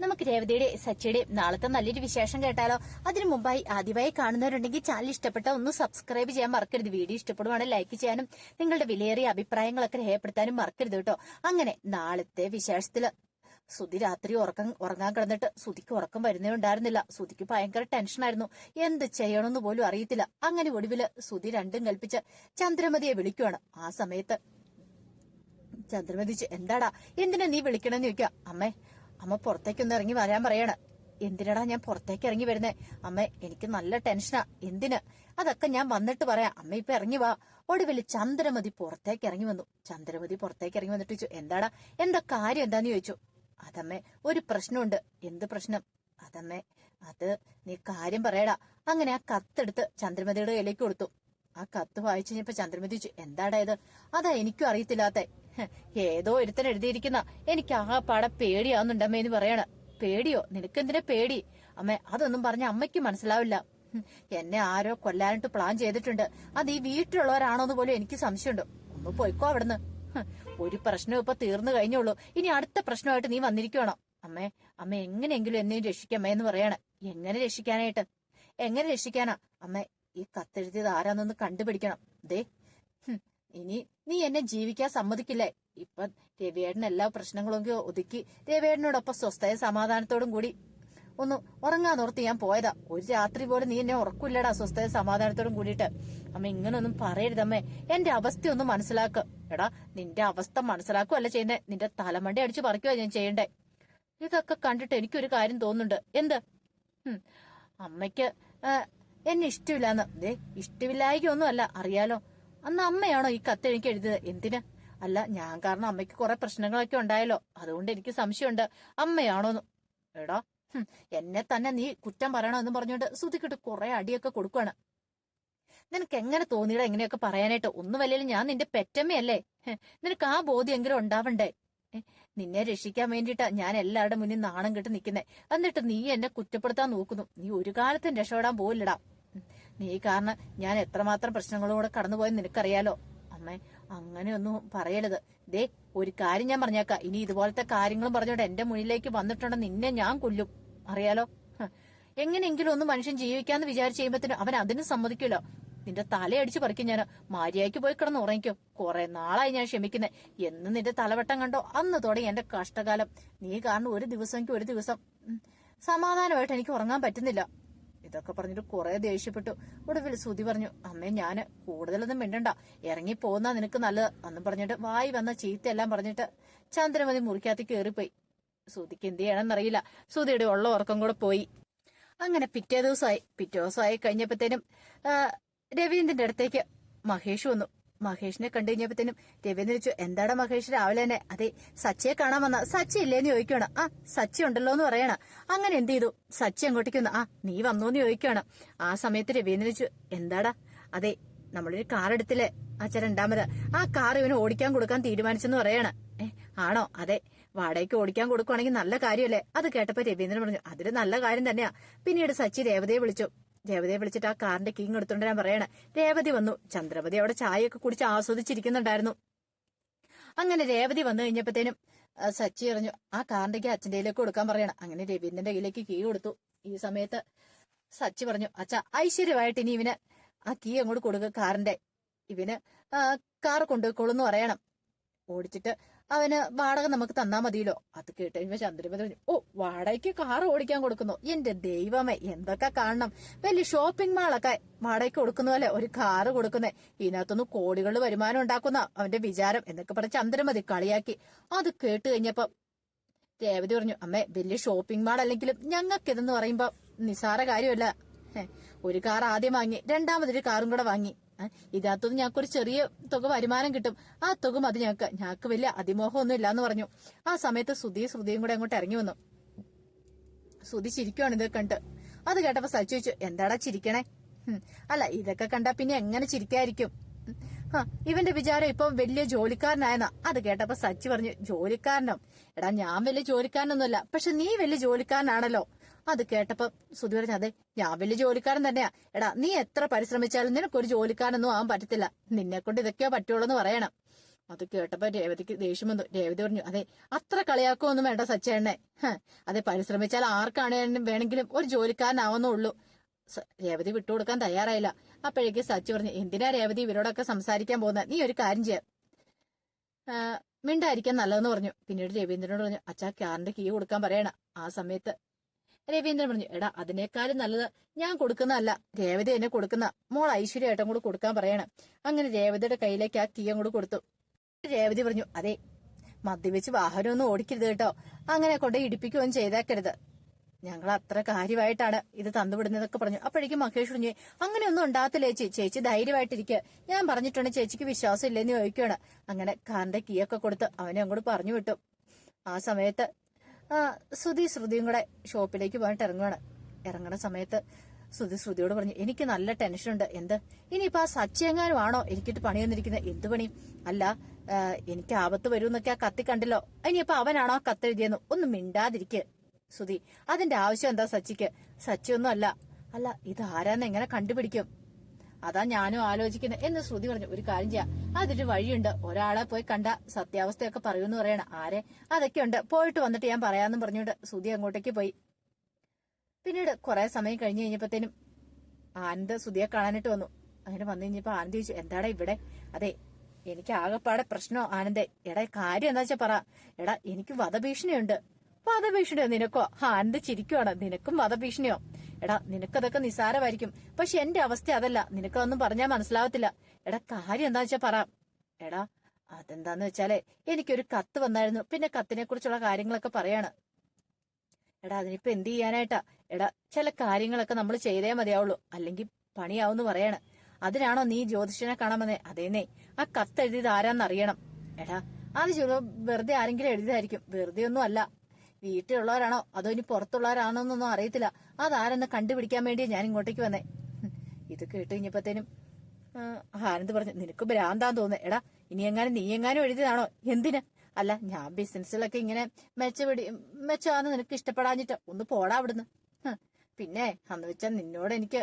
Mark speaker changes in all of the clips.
Speaker 1: നമുക്ക് രേവതിയുടെ സച്ചിയുടെയും നാളത്തെ നല്ലൊരു വിശേഷം കേട്ടാലോ? അതിനു മുമ്പായി ആദ്യമായി കാണുന്നവരുണ്ടെങ്കിൽ ചാനൽ ഇഷ്ടപ്പെട്ട ഒന്ന് സബ്സ്ക്രൈബ് ചെയ്യാൻ മറക്കരുത്. വീഡിയോ ഇഷ്ടപ്പെടുവാണെങ്കിൽ ലൈക്ക് ചെയ്യാനും നിങ്ങളുടെ വിലയേറിയ അഭിപ്രായങ്ങളൊക്കെ രേഖപ്പെടുത്താനും മറക്കരുത് കേട്ടോ. അങ്ങനെ നാളത്തെ വിശേഷത്തിൽ സുധി രാത്രി ഉറക്കം ഉറങ്ങാൻ കിടന്നിട്ട് സുധിക്ക് ഉറക്കം വരുന്നേ ഉണ്ടായിരുന്നില്ല. സുധിക്ക് ഭയങ്കര ടെൻഷനായിരുന്നു എന്ത് ചെയ്യണമെന്ന് പോലും അറിയത്തില്ല. അങ്ങനെ ഒടുവിൽ സുധി രണ്ടും കൽപ്പിച്ച് ചന്ദ്രമതിയെ വിളിക്കുവാണ്. ആ സമയത്ത് ചന്ദ്രമതി എന്താടാ? എന്തിനാ നീ വിളിക്കണമെന്ന് ചോദിക്കുക അമ്മേ അമ്മ പുറത്തേക്കൊന്ന് ഇറങ്ങി വരാൻ പറയാണ്. എന്തിനടാ ഞാൻ പുറത്തേക്ക് ഇറങ്ങി വരുന്നേ? അമ്മ എനിക്ക് നല്ല ടെൻഷനാ. എന്തിന്? അതൊക്കെ ഞാൻ വന്നിട്ട് പറയാം. അമ്മ ഇപ്പൊ ഇറങ്ങി വാ. ഒടുവിൽ ചന്ദ്രമതി പുറത്തേക്ക് ഇറങ്ങി വന്നു. ചന്ദ്രമതി പുറത്തേക്ക് ഇറങ്ങി വന്നിട്ട് ചോദിച്ചു എന്താടാ? എന്താ കാര്യം എന്താന്ന് ചോദിച്ചു? അതമ്മേ ഒരു പ്രശ്നമുണ്ട്. എന്ത് പ്രശ്നം? അതമ്മേ അത് നീ കാര്യം പറയടാ. അങ്ങനെ ആ കത്തെടുത്ത് ചന്ദ്രമതിയുടെ കയ്യിലേക്ക് കൊടുത്തു. ആ കത്ത് വായിച്ചു കഴിഞ്ഞപ്പോ ചന്ദ്രമതി ചോദിച്ചു എന്താടാ ഇത്? അതാ എനിക്കും അറിയത്തില്ലാത്ത. ഏതോ ഒരുത്തൻ എഴുതിയിരിക്കുന്ന എനിക്ക് ആ പാടെ പേടിയാവുന്നുണ്ടമ്മേ എന്ന് പറയണ. പേടിയോ? നിനക്കെന്തിനാ പേടി? അമ്മ അതൊന്നും പറഞ്ഞ അമ്മയ്ക്ക് മനസ്സിലാവില്ല. എന്നെ ആരോ കൊല്ലാനായിട്ട് പ്ലാൻ ചെയ്തിട്ടുണ്ട്. അത് ഈ വീട്ടിലുള്ളവരാണോന്ന് പോലും എനിക്ക് സംശയമുണ്ട്. ഒന്ന് പോയിക്കോ അവിടുന്ന്. ഒരു പ്രശ്നം ഇപ്പൊ തീർന്നു കഴിഞ്ഞുള്ളൂ. ഇനി അടുത്ത പ്രശ്നമായിട്ട് നീ വന്നിരിക്കുവാണോ? അമ്മേ അമ്മ എങ്ങനെയെങ്കിലും എന്നെ രക്ഷിക്കമ്മേ എന്ന് പറയണേ. എങ്ങനെ രക്ഷിക്കാനായിട്ട്? എങ്ങനെ രക്ഷിക്കാനാ? അമ്മ ഈ കത്തെഴുതിയത് ആരാന്നൊന്ന് കണ്ടുപിടിക്കണം. ദേ ഇനി നീ എന്നെ ജീവിക്കാൻ സമ്മതിക്കില്ലേ? ഇപ്പൊ രവിയേട്ടൻ എല്ലാ പ്രശ്നങ്ങളും ഒതുക്കി രവിയേട്ടനോടൊപ്പം സ്വസ്ഥയ സമാധാനത്തോടും കൂടി ഒന്ന് ഉറങ്ങാന്നോർത്ത് ഞാൻ പോയതാ. ഒരു രാത്രി പോലും നീ എന്നെ ഉറക്കില്ലടാ സ്വസ്ഥയ സമാധാനത്തോടും കൂടിയിട്ട്. അമ്മ ഇങ്ങനൊന്നും പറയരുതമ്മേ എന്റെ അവസ്ഥ ഒന്ന് മനസ്സിലാക്ക്. എടാ നിന്റെ അവസ്ഥ മനസ്സിലാക്കുവല്ല ചെയ്യുന്നേ? നിന്റെ തലമണ്ടി അടിച്ചു പറിക്കുവാ ഞാൻ ചെയ്യണ്ടേ? ഇതൊക്കെ കണ്ടിട്ട് എനിക്കൊരു കാര്യം തോന്നുന്നുണ്ട്. എന്ത്? അമ്മയ്ക്ക് എന്നെ ഇഷ്ടമില്ലാന്ന്. ദേ ഇഷ്ടമില്ലായികൊന്നും അല്ല അറിയാലോ. അന്ന് അമ്മയാണോ ഈ കത്ത് എനിക്ക് എഴുതിയത്? എന്തിന്? അല്ല ഞാൻ കാരണം അമ്മയ്ക്ക് കുറെ പ്രശ്നങ്ങളൊക്കെ ഉണ്ടായല്ലോ. അതുകൊണ്ട് എനിക്ക് സംശയമുണ്ട്. അമ്മയാണോന്ന് എടാ എന്നെ തന്നെ നീ കുറ്റം പറയണോ എന്ന് പറഞ്ഞുകൊണ്ട് സുതിക്കിട്ട് കുറെ അടിയൊക്കെ കൊടുക്കുവാണ്. നിനക്ക് എങ്ങനെ തോന്നിയിട എങ്ങനെയൊക്കെ പറയാനായിട്ട്? ഒന്നും വല്ലേലും ഞാൻ നിന്റെ പെറ്റമ്മയല്ലേ. നിനക്ക് ആ ബോധ്യം ഉണ്ടാവണ്ടേ? നിന്നെ രക്ഷിക്കാൻ വേണ്ടിയിട്ടാ ഞാൻ എല്ലാവരുടെ മുന്നിൽ നാണം കെട്ട് നിൽക്കുന്നേ. എന്നിട്ട് നീ എന്നെ കുറ്റപ്പെടുത്താൻ നോക്കുന്നു. നീ ഒരു കാലത്തും രക്ഷപ്പെടാൻ പോയില്ലടാ ഉം. നീ കാരണം ഞാൻ എത്രമാത്രം പ്രശ്നങ്ങളൂടെ കടന്നുപോയെന്ന് നിനക്കറിയാലോ? അമ്മേ അങ്ങനെയൊന്നും പറയരുത്. ദേ ഒരു കാര്യം ഞാൻ പറഞ്ഞേക്ക. ഇനി ഇതുപോലത്തെ കാര്യങ്ങളും പറഞ്ഞോണ്ട് എന്റെ മുന്നിലേക്ക് വന്നിട്ടുണ്ട് നിന്നെ ഞാൻ കൊല്ലും. അറിയാലോ? എങ്ങനെയെങ്കിലും ഒന്ന് മനുഷ്യൻ ജീവിക്കാന്ന് വിചാരിച്ചു ചെയ്യുമ്പത്തിന് അവൻ അതിനും സമ്മതിക്കുമല്ലോ നിന്റെ തലയടിച്ച് പറിക്കും ഞാൻ. മാരിയായ്ക്ക് പോയി കിടന്ന് ഉറങ്ങിക്കും. കുറെ നാളായി ഞാൻ ക്ഷമിക്കുന്നത് എന്ന് നിന്റെ തലവട്ടം കണ്ടോ? അന്ന് തുടങ്ങി എന്റെ കഷ്ടകാലം. നീ കാരണം ഒരു ദിവസം ഒരു ദിവസം. സമാധാനമായിട്ട് എനിക്ക് ഉറങ്ങാൻ പറ്റുന്നില്ല. ഇതൊക്കെ പറഞ്ഞിട്ട് കുറെ ദേഷ്യപ്പെട്ടു. ഒടുവിൽ സുതി പറഞ്ഞു അമ്മേ ഞാൻ കൂടുതലൊന്നും മിണ്ടണ്ട. ഇറങ്ങി പോന്നാ നിനക്ക് നല്ലത് അന്നും പറഞ്ഞിട്ട് വായി വന്ന ചീത്തയെല്ലാം പറഞ്ഞിട്ട് ചന്ദ്രമതി മുറിക്കകത്ത് കയറിപ്പോയി സുതിക്ക് എന്ത് ചെയ്യണമെന്നറിയില്ല. സുതിയുടെ ഉള്ള ഉറക്കം കൂടെ പോയി. അങ്ങനെ പിറ്റേ ദിവസമായി. പിറ്റേ ദിവസമായി കഴിഞ്ഞപ്പോഴത്തേനും രവീന്ദ്രന്റെ അടുത്തേക്ക് മഹേഷ് വന്നു. മഹേഷിനെ കണ്ടു കഴിഞ്ഞപ്പോഴത്തേനും രവീന്ദ്രൻ ചോദിച്ചു എന്താടാ മഹേഷ് രാവിലെ തന്നെ? അതെ സച്ചിയെ കാണാൻ വന്ന സച്ചി ഇല്ലേന്ന് ചോദിക്കണം ആ സച്ചി ഉണ്ടല്ലോ എന്ന് പറയണ. അങ്ങനെ എന്ത് ചെയ്തു? സച്ചി അങ്ങോട്ടേക്ക് വന്നു. ആ നീ വന്നോന്ന് ചോദിക്കുകയാണ് ആ സമയത്ത് രവീന്ദ്രൻ ചോദിച്ചു എന്താടാ? അതെ നമ്മളൊരു കാർ എടുത്തില്ലേ? അച്ഛൻ രണ്ടാമത് ആ കാർ ഇവന് ഓടിക്കാൻ കൊടുക്കാൻ തീരുമാനിച്ചെന്ന് പറയണ. ഏ ആണോ? അതെ വാടകയ്ക്ക് ഓടിക്കാൻ കൊടുക്കുവാണെങ്കിൽ നല്ല കാര്യമല്ലേ? അത് കേട്ടപ്പോ രവീന്ദ്രൻ പറഞ്ഞു അതൊരു നല്ല കാര്യം തന്നെയാ. പിന്നീട് സച്ചി രേവതയെ വിളിച്ചു രേവതയെ വിളിച്ചിട്ട് ആ കാറിന്റെ കീങ് എടുത്തോണ്ട് ഞാൻ പറയണേ. രേവതി വന്നു. ചന്ദ്രപതി അവിടെ ചായയൊക്കെ കുടിച്ച് ആസ്വദിച്ചിരിക്കുന്നുണ്ടായിരുന്നു. അങ്ങനെ രേവതി വന്നു കഴിഞ്ഞപ്പോഴത്തേനും സച്ചി പറഞ്ഞു ആ കാറിന്റെ കീ അച്ഛന്റെ കൊടുക്കാൻ പറയണം. അങ്ങനെ രവീന്ദ്രന്റെ കയ്യിലേക്ക് കീ കൊടുത്തു. ഈ സമയത്ത് സച്ചി പറഞ്ഞു അച്ഛ ഐശ്വര്യമായിട്ട് ഇനി ഇവന് ആ കീ അങ്ങോട്ട് കൊടുക്കുക കാറിന്റെ. ഇവന് കാർ കാർ കൊണ്ടുപോയിക്കോളൂന്ന് പറയണം. ഓടിച്ചിട്ട് അവന് വാടക നമുക്ക് തന്നാ മതിയല്ലോ. അത് കേട്ട് കഴിയുമ്പോ ചന്ദ്രമതി പറഞ്ഞു ഓ വാടകയ്ക്ക് കാർ ഓടിക്കാൻ കൊടുക്കുന്നു. എന്റെ ദൈവമേ എന്തൊക്കെ കാണണം. വലിയ ഷോപ്പിംഗ് മാളൊക്കെ വാടകയ്ക്ക് കൊടുക്കുന്ന പോലെ ഒരു കാറ് കൊടുക്കുന്നേ. ഇതിനകത്തൊന്ന് കോടികളുടെ വരുമാനം ഉണ്ടാക്കുന്ന അവന്റെ വിചാരം എന്നൊക്കെ പറഞ്ഞ ചന്ദ്രമതി കളിയാക്കി. അത് കേട്ട് കഴിഞ്ഞപ്പോ രേവതി പറഞ്ഞു അമ്മേ വലിയ ഷോപ്പിംഗ് മാൾ അല്ലെങ്കിലും ഞങ്ങൾക്ക് ഇതെന്ന് പറയുമ്പോ നിസാര കാര്യമല്ല. ഒരു കാർ ആദ്യം വാങ്ങി രണ്ടാമതൊരു കാറും കൂടെ വാങ്ങി. ഇതിനകത്തുനിന്ന് ഞങ്ങൾക്കൊരു ചെറിയ തുക വരുമാനം കിട്ടും. ആ തുക മതി ഞങ്ങൾക്ക് ഞങ്ങൾക്ക് വലിയ അതിമോഹമൊന്നും ഇല്ലാന്ന് പറഞ്ഞു. ആ സമയത്ത് സുധി ശ്രുതിയും കൂടെ അങ്ങോട്ട് ഇറങ്ങി വന്നു. ശ്രുതി ചിരിക്കുവാണ് ഇത് കണ്ട്. അത് കേട്ടപ്പോ സച്ചു ചോദിച്ചു എന്താടാ ചിരിക്കണേ? അല്ല ഇതൊക്കെ കണ്ടാ പിന്നെ എങ്ങനെ ചിരിക്കായിരിക്കും? ഇവന്റെ വിചാരം ഇപ്പൊ വലിയ ജോലിക്കാരനായെന്നാ. അത് കേട്ടപ്പോ സച്ചി പറഞ്ഞു ജോലിക്കാരനോ? എടാ ഞാൻ വലിയ ജോലിക്കാരനൊന്നുമല്ല. പക്ഷെ നീ വലിയ ജോലിക്കാരനാണല്ലോ. അത് കേട്ടപ്പോ സുധി പറഞ്ഞു അതെ ഞാൻ വലിയ ജോലിക്കാരൻ തന്നെയാ. എടാ നീ എത്ര പരിശ്രമിച്ചാലും നിനക്കൊരു ജോലിക്കാരനൊന്നും ആവാൻ പറ്റത്തില്ല. നിന്നെ കൊണ്ട് ഇതൊക്കെയോ പറ്റുള്ളൂ എന്ന് പറയണം. അത് കേട്ടപ്പോ രേവതിക്ക് ദേഷ്യം വന്നു. രേവതി പറഞ്ഞു അതെ അത്ര കളിയാക്കൊന്നും വേണ്ട സച്ചേണ്ണെ. അതെ പരിശ്രമിച്ചാൽ ആർക്കാണ് വേണമെങ്കിലും ഒരു ജോലിക്കാരനാവുന്നേ ഉള്ളൂ രേവതി രേവതി വിട്ടുകൊടുക്കാൻ തയ്യാറായില്ല. അപ്പോഴേക്ക് സച്ചി പറഞ്ഞു എന്തിനാ രേവതി ഇവരോടൊക്കെ സംസാരിക്കാൻ പോകുന്നത് നീ ഒരു കാര്യം ചെയ്യാം. മിണ്ടായിരിക്കാൻ നല്ലതെന്ന് പറഞ്ഞു. പിന്നീട് രവീന്ദ്രനോട് പറഞ്ഞു അച്ഛാ കാറിന്റെ കീ കൊടുക്കാൻ പറയണ. ആ സമയത്ത് രവീന്ദ്രൻ പറഞ്ഞു എടാ അതിനേക്കാളും നല്ലത് ഞാൻ കൊടുക്കുന്നതല്ല. രേവതി എന്നെ കൊടുക്കുന്ന മോൾ ഐശ്വര്യ ഏട്ടം കൂടെ കൊടുക്കാൻ പറയണം. അങ്ങനെ രേവതിയുടെ കയ്യിലേക്ക് ആ കീയം കൂടെ കൊടുത്തു. രേവതി പറഞ്ഞു അതെ മദ്യപിച്ച് വാഹനമൊന്നും ഓടിക്കരുത് കേട്ടോ. അങ്ങനെ കൊണ്ട് ഇടിപ്പിക്കുകയും ചെയ്തേക്കരുത്. ഞങ്ങൾ അത്ര കാര്യമായിട്ടാണ് ഇത് തന്നുവിടുന്നതൊക്കെ പറഞ്ഞു. അപ്പോഴേക്കും മഹേഷ് പറഞ്ഞു അങ്ങനെയൊന്നും ഉണ്ടാകത്തില്ല ചേച്ചി ചേച്ചി ധൈര്യമായിട്ടിരിക്കുക ഞാൻ പറഞ്ഞിട്ടുണ്ട് ചേച്ചിക്ക് വിശ്വാസം ഇല്ലെന്ന് ചോദിക്കുകയാണ്. അങ്ങനെ കാറിന്റെ കീയൊക്കെ കൊടുത്ത് അവനെ അങ്ങോട്ട് പറഞ്ഞു വിട്ടു. ആ സമയത്ത് ശ്രുതി ശ്രുതിയും കൂടെ ഷോപ്പിലേക്ക് പോയിട്ട് ഇറങ്ങുകയാണ് ഇറങ്ങണ സമയത്ത് ശ്രുതി ശ്രുതിയോട് പറഞ്ഞു എനിക്ക് നല്ല ടെൻഷൻ ഉണ്ട്. എന്ത്? ഇനിയിപ്പോ ആ സച്ചെങ്ങാനും ആണോ എനിക്കിട്ട് പണി വന്നിരിക്കുന്നത് എന്ത് പണി? അല്ല എനിക്ക് ആപത്ത് വരുമെന്നൊക്കെ ആ കത്തി കണ്ടല്ലോ. ഇനിയിപ്പോ അവനാണോ ആ കത്തെഴുതിയെന്ന് ഒന്നും മിണ്ടാതിരിക്കുക സുധി അതിന്റെ ആവശ്യം എന്താ സച്ചിക്ക്? സച്ചിയൊന്നും അല്ല. അല്ല ഇത് ആരാന്ന് എങ്ങനെ കണ്ടുപിടിക്കും? അതാ ഞാനും ആലോചിക്കുന്നത് എന്ന് ശ്രുതി പറഞ്ഞു ഒരു കാര്യം ചെയ്യാം. അതൊരു വഴിയുണ്ട്. ഒരാളെ പോയി കണ്ട സത്യാവസ്ഥയൊക്കെ പറയൂന്ന് പറയണ. ആരെ? അതൊക്കെ ഉണ്ട് പോയിട്ട് വന്നിട്ട് ഞാൻ പറയാന്നും പറഞ്ഞുകൊണ്ട് ശ്രുതി അങ്ങോട്ടേക്ക് പോയി. പിന്നീട് കുറെ സമയം കഴിഞ്ഞ് കഴിഞ്ഞപ്പോഴത്തേനും ആനന്ദ് ശ്രുതിയെ കാണാനായിട്ട് വന്നു. അങ്ങനെ വന്നു കഴിഞ്ഞപ്പോ ആനന്ദ് ചോദിച്ചു എന്താടാ ഇവിടെ? അതെ എനിക്ക് ആകെപ്പാടെ പ്രശ്നോ ആനന്ദേ. എടാ കാര്യം എന്താ വെച്ചാ പറ. എടാ എനിക്ക് വധഭീഷണിയുണ്ട്. വധഭീഷണിയോ നിനക്കോ? ഹാ എന്ത് ചിരിക്കുവാണ്? നിനക്കും വധഭീഷണിയോ? എടാ നിനക്കതൊക്കെ നിസാരമായിരിക്കും പക്ഷെ എന്റെ അവസ്ഥ അതല്ല. നിനക്കതൊന്നും പറഞ്ഞാൽ മനസ്സിലാവത്തില്ല. എടാ കാര്യം എന്താ വെച്ചാ പറ. എടാ അതെന്താന്ന് വെച്ചാലേ എനിക്കൊരു കത്ത് വന്നായിരുന്നു. പിന്നെ കത്തിനെ കുറിച്ചുള്ള കാര്യങ്ങളൊക്കെ പറയാണ്. എടാ അതിനിപ്പോ എന്ത് ചെയ്യാനായിട്ടാ? എടാ ചില കാര്യങ്ങളൊക്കെ നമ്മൾ ചെയ്തേ മതിയാവുള്ളൂ. അല്ലെങ്കിൽ പണിയാവുന്ന് പറയാണ്. അതിനാണോ നീ ജ്യോതിഷനെ കാണാമെന്നേ? അതേന്നേ. ആ കത്ത് എഴുതിയത് ആരാന്നറിയണം. എടാ അത് ചിലപ്പോ വെറുതെ ആരെങ്കിലും എഴുതിയതായിരിക്കും. വെറുതെ ഒന്നും അല്ല. വീട്ടിലുള്ളവരാണോ? അതോ ഇനി പുറത്തുള്ളവരാണോ എന്നൊന്നും അറിയത്തില്ല. അതാരെന്ന് കണ്ടുപിടിക്കാൻ വേണ്ടി ഞാൻ ഇങ്ങോട്ടേക്ക് വന്നേ. ഇത് കേട്ട് കഴിഞ്ഞപ്പോഴത്തേനും ആനന്ദ് പറഞ്ഞു നിനക്ക് ഭ്രാന്താന്ന് തോന്നുന്നു. എടാ ഇനി എങ്ങാനും നീ എങ്ങാനും എഴുതിയതാണോ? എന്തിന്? അല്ല ഞാൻ ബിസിനസ്സിലൊക്കെ ഇങ്ങനെ മെച്ചപിടി മെച്ചമാന്ന് നിനക്ക് ഇഷ്ടപ്പെടാഞ്ഞിട്ട് ഒന്ന് പോടാ അവിടുന്ന്. പിന്നെ അന്ന് വെച്ചാൽ നിന്നോട് എനിക്ക്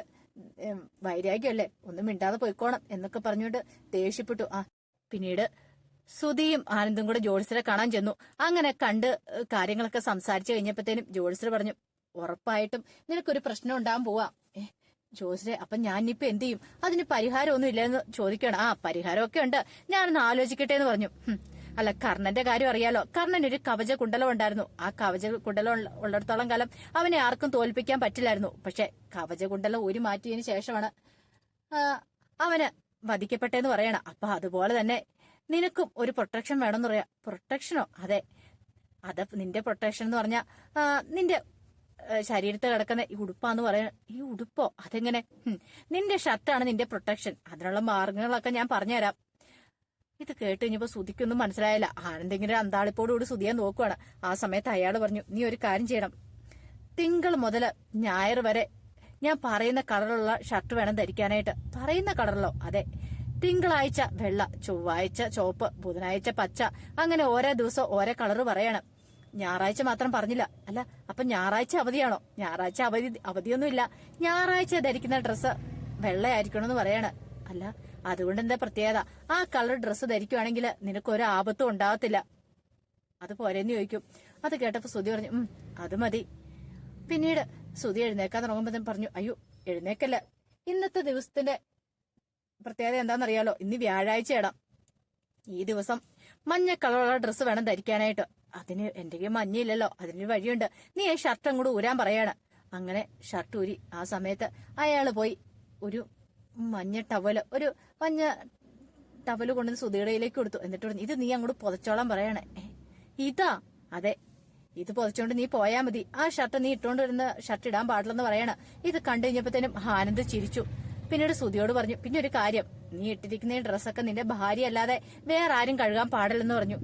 Speaker 1: വൈരാഗ്യമല്ലേ? ഒന്നും മിണ്ടാതെ പോയിക്കോണം എന്നൊക്കെ പറഞ്ഞുകൊണ്ട് ദേഷ്യപ്പെട്ടു. ആ പിന്നീട് സുധിയും ആനന്ദും കൂടെ ജോത്സരെ കാണാൻ ചെന്നു. അങ്ങനെ കണ്ട് കാര്യങ്ങളൊക്കെ സംസാരിച്ചു കഴിഞ്ഞപ്പോഴത്തേനും ജോത്സർ പറഞ്ഞു ഉറപ്പായിട്ടും നിനക്കൊരു പ്രശ്നം ഉണ്ടാകാൻ പോവാ. ജോസിനെ അപ്പൊ ഞാൻ ഇനിയിപ്പൊ എന്ത് ചെയ്യും? അതിന് പരിഹാരമൊന്നും ഇല്ലെന്ന് ചോദിക്കണം ആ പരിഹാരമൊക്കെ ഉണ്ട്. ഞാനൊന്ന് ആലോചിക്കട്ടെ എന്ന് പറഞ്ഞു. അല്ല കർണന്റെ കാര്യം അറിയാലോ. കർണൻ ഒരു കവച കുണ്ടലം ഉണ്ടായിരുന്നു. ആ കവച കുണ്ടലം ഉള്ള- ഉള്ളിടത്തോളം കാലം അവനെ ആർക്കും തോൽപ്പിക്കാൻ പറ്റില്ലായിരുന്നു. പക്ഷെ കവച കുണ്ടലം ഒരു മാറ്റിയതിനു ശേഷമാണ് അവന് വധിക്കപ്പെട്ടെന്ന് പറയണം. അപ്പൊ അതുപോലെ തന്നെ നിനക്കും ഒരു പ്രൊട്ടക്ഷൻ വേണമെന്ന് പറയാ. പ്രൊട്ടക്ഷനോ അതെ. അത് നിന്റെ പ്രൊട്ടക്ഷൻ എന്ന് പറഞ്ഞാ നിന്റെ ശരീരത്തിൽ ശരീരത്ത് കിടക്കുന്ന ഈ ഉടുപ്പാന്ന് പറയുന്ന ഈ ഉടുപ്പോ? അതെങ്ങനെ? നിന്റെ ഷർട്ടാണ് നിന്റെ പ്രൊട്ടക്ഷൻ അതിനുള്ള മാർഗങ്ങളൊക്കെ ഞാൻ പറഞ്ഞുതരാം. ഇത് കേട്ട് കഴിഞ്ഞപ്പോ സുധിക്കൊന്നും മനസ്സിലായില്ല. ആരെന്തെങ്കിലും അന്താളിപ്പോടുകൂടി സുധിയെ നോക്കുവാണ്. ആ സമയത്ത് അയാൾ പറഞ്ഞു നീ ഒരു കാര്യം ചെയ്യണം. തിങ്കൾ മുതൽ ഞായർ വരെ ഞാൻ പറയുന്ന കളറുള്ള ഷർട്ട് വേണം ധരിക്കാനായിട്ട്. പറയുന്ന കളറിലോ? അതെ. തിങ്കളാഴ്ച വെള്ള ചൊവ്വാഴ്ച ചുവപ്പ് ബുധനാഴ്ച പച്ച. അങ്ങനെ ഓരോ ദിവസം ഓരോ കളർ പറയണം. ഞായറാഴ്ച മാത്രം പറഞ്ഞില്ല. അല്ല അപ്പൊ ഞായറാഴ്ച അവധിയാണോ? ഞായറാഴ്ച അവധി അവധിയൊന്നുമില്ല. ഞായറാഴ്ച ധരിക്കുന്ന ഡ്രസ്സ് വെള്ളയായിരിക്കണമെന്ന് പറയാണ്. അല്ല അതുകൊണ്ട് എന്താ പ്രത്യേകത? ആ കളർ ഡ്രസ്സ് ധരിക്കുവാണെങ്കിൽ നിനക്ക് ഒരു ആപത്തും ഉണ്ടാവത്തില്ല അത് പോരെന്ന് ചോദിക്കും. അത് കേട്ടപ്പോ സുതി പറഞ്ഞു ഉം അത് മതി. പിന്നീട് സുതി എഴുന്നേക്കാൻ തുടങ്ങുമ്പോൾ പറഞ്ഞു അയ്യോ എഴുന്നേക്കല്ല. ഇന്നത്തെ ദിവസത്തിന്റെ പ്രത്യേകത എന്താണെന്നറിയാലോ? ഇന്ന് വ്യാഴാഴ്ചയാണ് ഈ ദിവസം മഞ്ഞ കളറുള്ള ഡ്രസ്സ് വേണം ധരിക്കാനായിട്ട്. അതിന് എന്റെ കയ്യിൽ മഞ്ഞയില്ലല്ലോ. അതിന് വഴിയുണ്ട്. നീ ഈ ഷർട്ട് അങ്ങോട്ട് ഊരാൻ പറയാണ്. അങ്ങനെ ഷർട്ട് ഊരി ആ സമയത്ത് അയാൾ പോയി ഒരു മഞ്ഞ ടവൽ ഒരു മഞ്ഞ ടവൽ കൊണ്ടുവന്ന് സുധിയുടെയിലേക്ക് കൊടുത്തു. എന്നിട്ട് പറഞ്ഞു ഇത് നീ അങ്ങോട്ട് പുതച്ചോളാൻ പറയണേ. ഇതാ? അതെ ഇത് പുതച്ചോണ്ട് നീ പോയാ മതി. ആ ഷർട്ട് നീ ഇട്ടോണ്ട് വരുന്ന ഷർട്ട് ഇടാൻ പാടില്ലെന്ന് പറയണ. ഇത് കണ്ടു കഴിഞ്ഞപ്പോഴത്തേനും ആനന്ദ് ചിരിച്ചു. പിന്നീട് സുധിയോട് പറഞ്ഞു പിന്നെ ഒരു കാര്യം. നീ ഇട്ടിരിക്കുന്ന ഡ്രസ്സൊക്കെ നിന്റെ ഭാര്യ അല്ലാതെ വേറെ ആരും കഴുകാൻ പാടില്ലെന്ന് പറഞ്ഞു.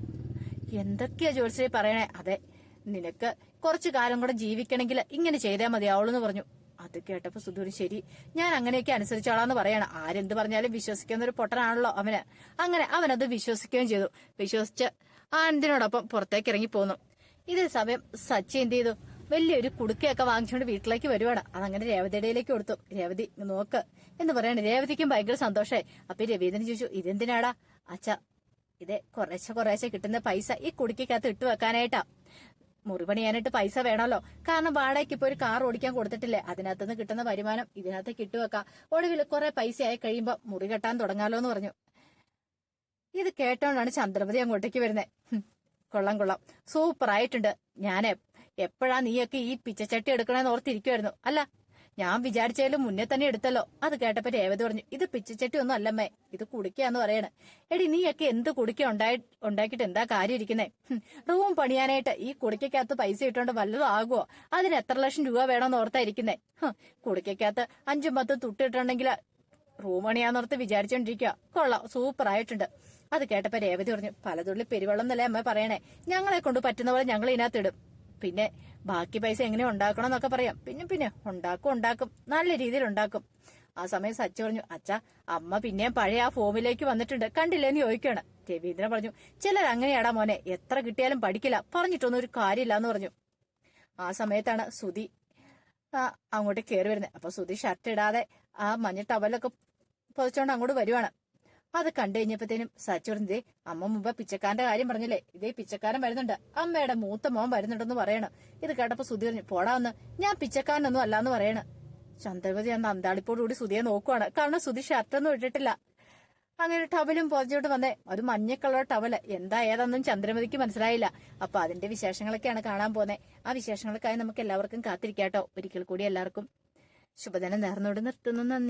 Speaker 1: എന്തൊക്കെയാ ജോത്സ്യ പറയണേ? അതെ നിനക്ക് കുറച്ചു കാലം കൂടെ ജീവിക്കണമെങ്കിൽ ഇങ്ങനെ ചെയ്താൽ മതിയാവുള്ളൂ എന്ന് പറഞ്ഞു. അത് കേട്ടപ്പോ സുധൂരി ശരി ഞാൻ അങ്ങനെയൊക്കെ അനുസരിച്ചോളാന്ന് പറയണം. ആരെന്ത് പറഞ്ഞാലും വിശ്വസിക്കുന്ന ഒരു പൊട്ടനാണല്ലോ അവന്. അങ്ങനെ അവനത് വിശ്വസിക്കുകയും ചെയ്തു. വിശ്വസിച്ച് ആനന്ദിനോടൊപ്പം പുറത്തേക്ക് ഇറങ്ങി പോന്നു. ഇതേ സമയം സച്ചി എന്ത് ചെയ്തു? വലിയൊരു കുടുക്കയൊക്കെ വാങ്ങിച്ചുകൊണ്ട് വീട്ടിലേക്ക് വരുവാണ്. അതങ്ങനെ രേവതിയുടെയിലേക്ക് കൊടുത്തു. രേവതി നോക്ക്. എന്ന് പറയണേ. രേവതിക്കും ഭയങ്കര സന്തോഷമായി അപ്പൊ രവീന്ദ്രൻ ചോദിച്ചു ഇതെന്തിനാടാ? അച്ഛ ഇത് കുറേശ്ശെ കുറേശ്ശെ കിട്ടുന്ന പൈസ ഈ കുടുക്കിക്കകത്ത് ഇട്ട് വെക്കാനായിട്ടാ. മുറി പണിയാനായിട്ട് പൈസ വേണമല്ലോ. കാരണം വാടകയ്ക്ക് ഇപ്പൊ ഒരു കാർ ഓടിക്കാൻ കൊടുത്തിട്ടില്ലേ? അതിനകത്തുനിന്ന് കിട്ടുന്ന വരുമാനം ഇതിനകത്ത് കിട്ടുവെക്കാം ഒടുവിൽ കുറെ പൈസ ആയി കഴിയുമ്പോ മുറി കെട്ടാൻ തുടങ്ങാലോ എന്ന് പറഞ്ഞു. ഇത് കേട്ടോണ്ടാണ് ചന്ദ്രമതി അങ്ങോട്ടേക്ക് വരുന്നത് കൊള്ളം കൊള്ളാം. സൂപ്പർ ആയിട്ടുണ്ട് ഞാൻ എപ്പോഴാ നീയൊക്കെ ഈ പിച്ചച്ചട്ടി എടുക്കണമെന്ന് ഓർത്തിരിക്കുമായിരുന്നു അല്ല ഞാൻ വിചാരിച്ചാലും മുന്നേ തന്നെ എടുത്തല്ലോ. അത് കേട്ടപ്പോ രേവതി പറഞ്ഞു ഇത് പിച്ചച്ചട്ടി ഒന്നും അല്ലമ്മേ ഇത് കുടിക്കാന്ന് പറയണേ. എടി നീയൊക്കെ എന്ത് കുടിക്ക ഉണ്ടായി ഉണ്ടാക്കിയിട്ട് എന്താ കാര്യം ഇരിക്കുന്നേ? റൂം പണിയാനായിട്ട് ഈ കുടിക്കകത്ത് പൈസ ഇട്ടോണ്ട് വല്ലതും ആകുമോ അതിന് എത്ര ലക്ഷം രൂപ വേണമെന്ന് ഓർത്താ ഇരിക്കുന്നേ? ഹും, കുടിക്കകത്ത് അഞ്ചും പത്ത് തുട്ടിട്ടുണ്ടെങ്കിൽ റൂം പണിയാന്നോർത്ത് വിചാരിച്ചോണ്ടിരിക്കുക കൊള്ളാം സൂപ്പർ ആയിട്ടുണ്ട് അത് കേട്ടപ്പോ രേവതി പറഞ്ഞു പലതുള്ളി പെരുവെള്ളം എന്നല്ലേ അമ്മ പറയണേ? ഞങ്ങളെ കൊണ്ട് പറ്റുന്ന പോലെ ഞങ്ങൾ ഇതിനകത്ത് ഇടും. പിന്നെ ബാക്കി പൈസ എങ്ങനെ ഉണ്ടാക്കണം എന്നൊക്കെ പറയാം. പിന്നെ പിന്നെ ഉണ്ടാക്കും ഉണ്ടാക്കും. നല്ല രീതിയിൽ ഉണ്ടാക്കും. ആ സമയം സച്ചു പറഞ്ഞു അച്ഛ അമ്മ പിന്നെയും പഴയ ആ ഫോമിലേക്ക് വന്നിട്ടുണ്ട്. കണ്ടില്ലേന്ന് ചോദിക്കാണ് രവീന്ദ്രൻ പറഞ്ഞു ചിലർ അങ്ങനെയാടാ മോനെ എത്ര കിട്ടിയാലും പഠിക്കില്ല. പറഞ്ഞിട്ടൊന്നും ഒരു കാര്യമില്ല എന്ന് പറഞ്ഞു. ആ സമയത്താണ് സുധി അങ്ങോട്ട് കയറി വരുന്നത്. അപ്പൊ സുധി ഷർട്ട് ഇടാതെ ആ മഞ്ഞ ടവലൊക്കെ പൊതിച്ചോണ്ട് അങ്ങോട്ട് വരുവാണ്. അത് കണ്ടു കഴിഞ്ഞപ്പോഴത്തേനും സച്ചു പറഞ്ഞു അമ്മ മുമ്പ് പിച്ചക്കാരന്റെ കാര്യം പറഞ്ഞില്ലേ? ഇതേ പിച്ചക്കാരൻ വരുന്നുണ്ട്. അമ്മയുടെ മൂത്ത മോൻ വരുന്നുണ്ടെന്ന് പറയണം. ഇത് കേട്ടപ്പോ സുധി പറഞ്ഞു പോടാ ഞാൻ പിച്ചക്കാരനൊന്നും അല്ലാന്ന് പറയണ. ചന്ദ്രപതി അന്ന് അന്താളിപ്പോടുകൂടി സുധിയെ നോക്കുവാണ്. കാരണം സുധി ഷർട്ടൊന്നും ഇട്ടിട്ടില്ല. അങ്ങനെ ടവലും പൊതിച്ചോട്ട് വന്നേ. ഒരു മഞ്ഞ ടവൽ. എന്താ ഏതാന്നും ചന്ദ്രമതിക്ക് മനസ്സിലായില്ല. അപ്പൊ അതിന്റെ വിശേഷങ്ങളൊക്കെയാണ് കാണാൻ പോന്നെ. ആ വിശേഷങ്ങൾക്കായി നമുക്ക് എല്ലാവർക്കും കാത്തിരിക്കാട്ടോ. ഒരിക്കൽ കൂടി എല്ലാവർക്കും ശുഭദിനം നേർന്നോട് നിർത്തുന്നു. നന്ദി.